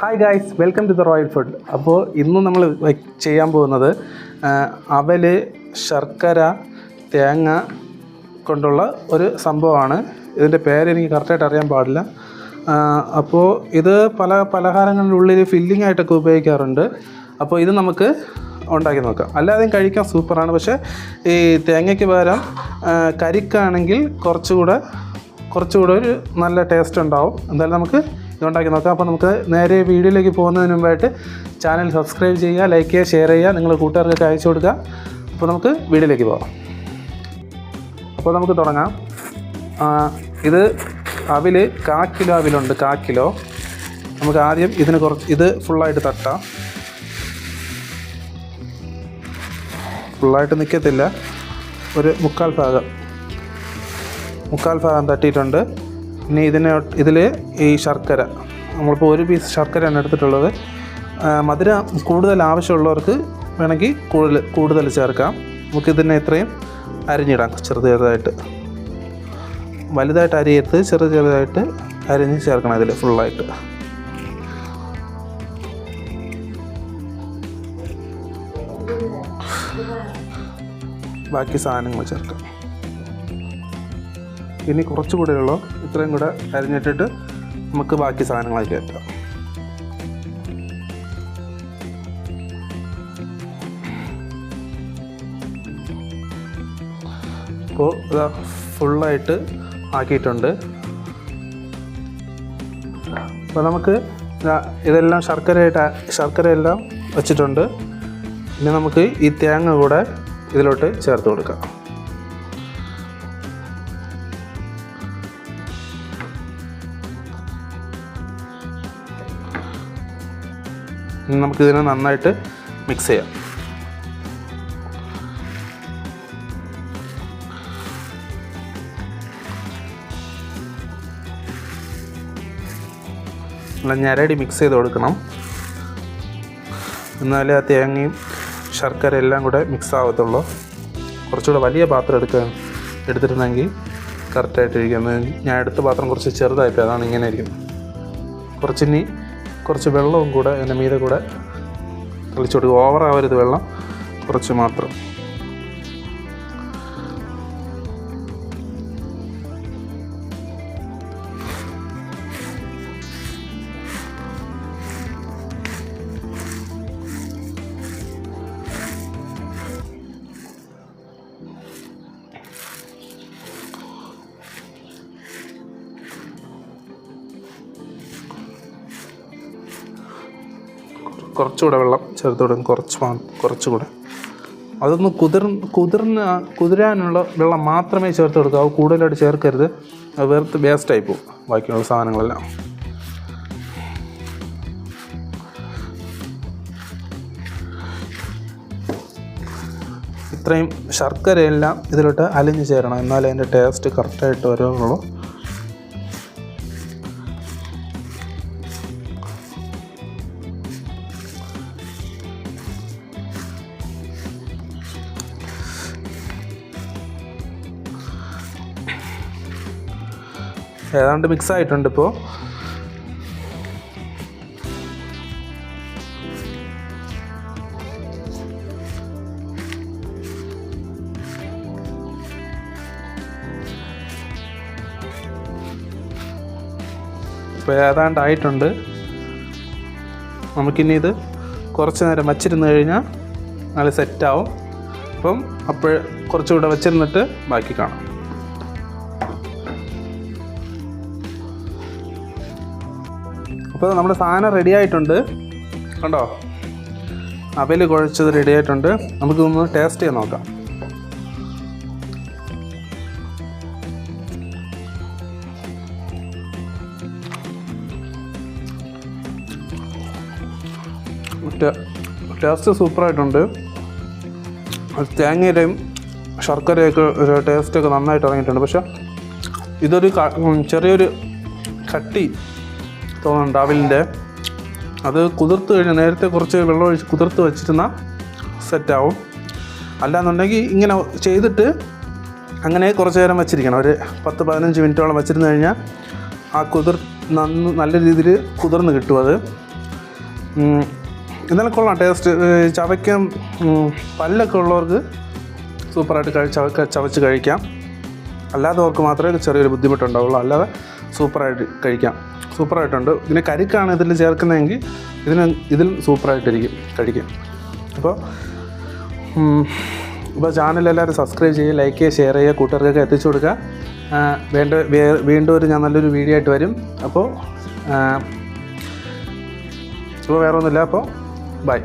Hi guys welcome to the royal food അപ്പോൾ ഇന്ന് നമ്മൾ ചെയ്യാൻ പോകുന്നത് അവൽ ശർക്കര തേങ്ങ കൊണ്ടുള്ള ഒരു സംഭവമാണ്. ഇതിന്റെ പേര് എനിക്ക് കറക്റ്റായിട്ട് അറിയാൻ പാടില്ല. അപ്പോൾ ഇത് പല പലഹാരങ്ങളുടെ ഉള്ളിൽ ഫില്ലിംഗ് ആയിട്ടൊക്കെ ഉപയോഗിക്കാറുണ്ട്. അപ്പോൾ ഇത് നമുക്ക് ഉണ്ടാക്കി നോക്കാം. അല്ലാതെയും കഴിക്കാൻ സൂപ്പറാണ്. പക്ഷേ ഈ തേങ്ങയ്ക്ക് പകരം കരിക്കാണെങ്കിൽ കുറച്ചുകൂടെ കുറച്ചുകൂടെ ഒരു നല്ല ടേസ്റ്റ് ഉണ്ടാവും. എന്തായാലും നമുക്ക് ഇതുണ്ടാക്കി നോക്കാം. അപ്പോൾ നമുക്ക് നേരെ വീഡിയോയിലേക്ക് പോകുന്നതിന് മുമ്പായിട്ട് ചാനൽ സബ്സ്ക്രൈബ് ചെയ്യുക ലൈക്ക് ചെയ്യുക ഷെയർ ചെയ്യുക നിങ്ങൾ കൂട്ടുകാർക്കൊക്കെ അയച്ചു കൊടുക്കുക. അപ്പോൾ നമുക്ക് വീഡിയോയിലേക്ക് പോകാം. അപ്പോൾ നമുക്ക് തുടങ്ങാം. ഇത് അവിൽ കാ കിലോ അവിലുണ്ട് കാ കിലോ. നമുക്ക് ആദ്യം ഇതിന് കുറച്ച് ഇത് ഫുള്ളായിട്ട് തട്ടാം. ഫുള്ളായിട്ട് നിൽക്കത്തില്ല. ഒരു മുക്കാൽ ഭാഗം. മുക്കാൽ ഭാഗം തട്ടിയിട്ടുണ്ട്. ഇനി ഇതിന് ഇതിൽ ഈ ശർക്കര. നമ്മളിപ്പോൾ ഒരു പീസ് ശർക്കരയാണ് എടുത്തിട്ടുള്ളത്. മധുര കൂടുതൽ ആവശ്യമുള്ളവർക്ക് വേണമെങ്കിൽ കൂടുതൽ കൂടുതൽ ചേർക്കാം. നമുക്കിതിനെ ഇത്രയും അരിഞ്ഞിടാം ചെറു ചെറുതായിട്ട്. വലുതായിട്ട് അരിയരുത് ചെറു ചെറുതായിട്ട് അരിഞ്ഞ് ചേർക്കണം ഇതിൽ ഫുള്ളായിട്ട് ബാക്കി സാധനങ്ങൾ ചേർക്കാം. ഇനി കുറച്ചുകൂടെ ഉള്ളൂ ഇത്രയും കൂടെ അരിഞ്ഞിട്ടിട്ട് നമുക്ക് ബാക്കി സാധനങ്ങളൊക്കെ കയറ്റാം അപ്പോൾ ഇതാ ഫുള്ളായിട്ട് ആക്കിയിട്ടുണ്ട്. അപ്പോൾ നമുക്ക് ഇതെല്ലാം ശർക്കരയായിട്ട് ശർക്കരയെല്ലാം വെച്ചിട്ടുണ്ട്. ഇനി നമുക്ക് ഈ തേങ്ങ കൂടെ ഇതിലോട്ട് ചേർത്ത് കൊടുക്കാം. നമുക്കിതിനെ നന്നായിട്ട് മിക്സ് ചെയ്യാം. നല്ല ഞരടി മിക്സ് ചെയ്ത് കൊടുക്കണം. എന്നാലേ ആ തേങ്ങയും ശർക്കര എല്ലാം കൂടെ മിക്സ് ആവത്തുള്ളൂ. കുറച്ചുകൂടെ വലിയ പാത്രം എടുക്കുക എടുത്തിരുന്നെങ്കിൽ കറക്റ്റായിട്ട് ഇരിക്കുന്നത് ഞാൻ എടുത്ത പാത്രം കുറച്ച് ചെറുതായിപ്പോയി അതാണ് ഇങ്ങനെ ഇരിക്കുന്നത്. കുറച്ചിനി കുറച്ച് വെള്ളവും കൂടെ അതിന്റെ മീതെ കൂടെ തളിച്ചു കൊടുക്കുക ഓവറാവരുത് വെള്ളം കുറച്ച് മാത്രം. കുറച്ചുകൂടെ വെള്ളം ചേർത്ത് കൊടുക്കും കുറച്ച് കുറച്ചുകൂടെ. അതൊന്ന് കുതിർ കുതിർന്ന കുതിരാനുള്ള വെള്ളം മാത്രമേ ചേർത്ത് കൊടുക്കാവൂ കൂടുതലായിട്ട് ചേർക്കരുത്. അത് വെറുത്ത് വേസ്റ്റായി പോകും ബാക്കിയുള്ള സാധനങ്ങളെല്ലാം. ഇത്രയും ശർക്കരയെല്ലാം ഇതിലോട്ട് അലിഞ്ഞ് ചേരണം. എന്നാലേ അതിന്റെ ടേസ്റ്റ് കറക്റ്റായിട്ട് വരുള്ളൂ ഏതാണ്ട് മിക്സ് ആയിട്ടുണ്ട് ഇപ്പോൾ ഇപ്പോൾ ഏതാണ്ട് ആയിട്ടുണ്ട് നമുക്കിനി ഇത് കുറച്ച് നേരം വച്ചിരുന്ന് കഴിഞ്ഞാൽ നല്ല സെറ്റാവും. അപ്പം അപ്പോൾ കുറച്ചുകൂടെ വച്ചിരുന്നിട്ട് ബാക്കി കാണാം. അപ്പോൾ നമ്മുടെ സാധനം റെഡി ആയിട്ടുണ്ട്. കണ്ടോ? അവൽ കുഴച്ചത് റെഡി ആയിട്ടുണ്ട്. നമുക്കിതൊന്ന് ടേസ്റ്റ് ചെയ്ത് നോക്കാം. ടേസ്റ്റ് സൂപ്പറായിട്ടുണ്ട് തേങ്ങയുടെയും ശർക്കരയൊക്കെ ഒരു ടേസ്റ്റൊക്കെ നന്നായിട്ട് ഇറങ്ങിയിട്ടുണ്ട്. പക്ഷേ ഇതൊരു ചെറിയൊരു കട്ടി തോന്നുന്നുണ്ട് അവിലിന്റെ അത് കുതിർത്ത് കഴിഞ്ഞ് നേരത്തെ കുറച്ച് വെള്ളം ഒഴിച്ച് കുതിർത്ത് വെച്ചിരുന്ന സെറ്റാവും. അല്ലാന്നുണ്ടെങ്കിൽ ഇങ്ങനെ ചെയ്തിട്ട് അങ്ങനെ കുറച്ച് നേരം വെച്ചിരിക്കണം. ഒരു പത്ത് പതിനഞ്ച് മിനിറ്റോളം വെച്ചിരുന്ന് കഴിഞ്ഞാൽ ആ കുതിർ നന്ന് നല്ല രീതിയിൽ കുതിർന്ന് കിട്ടും അത്. എന്നാലും കൊള്ളാം. ടേസ്റ്റ് ചവയ്ക്കാൻ പല്ലൊക്കെ ഉള്ളവർക്ക് സൂപ്പറായിട്ട് കഴി ചവക്ക ചവച്ച് കഴിക്കാം. അല്ലാത്തവർക്ക് മാത്രമേ ചെറിയൊരു ബുദ്ധിമുട്ടുണ്ടാവുള്ളൂ. അല്ലാതെ സൂപ്പറായിട്ട് കഴിക്കാം. സൂപ്പറായിട്ടുണ്ട്. പിന്നെ കരിക്കാണ് ഇതിൽ ചേർക്കുന്നതെങ്കിൽ ഇതിന് ഇതിൽ സൂപ്പറായിട്ടിരിക്കും കഴിക്കും. അപ്പോൾ ഇപ്പോൾ ചാനൽ എല്ലാവരും സബ്സ്ക്രൈബ് ചെയ്യുക ലൈക്ക് ചെയ്യുക ഷെയർ ചെയ്യുക കൂട്ടുകാർക്കൊക്കെ എത്തിച്ചു കൊടുക്കുക. വേണ്ട വീണ്ടും ഒരു ഞാൻ നല്ലൊരു വീഡിയോ ആയിട്ട് വരും. അപ്പോൾ ഇപ്പോൾ വേറെ ഒന്നുമില്ല അപ്പോൾ ബൈ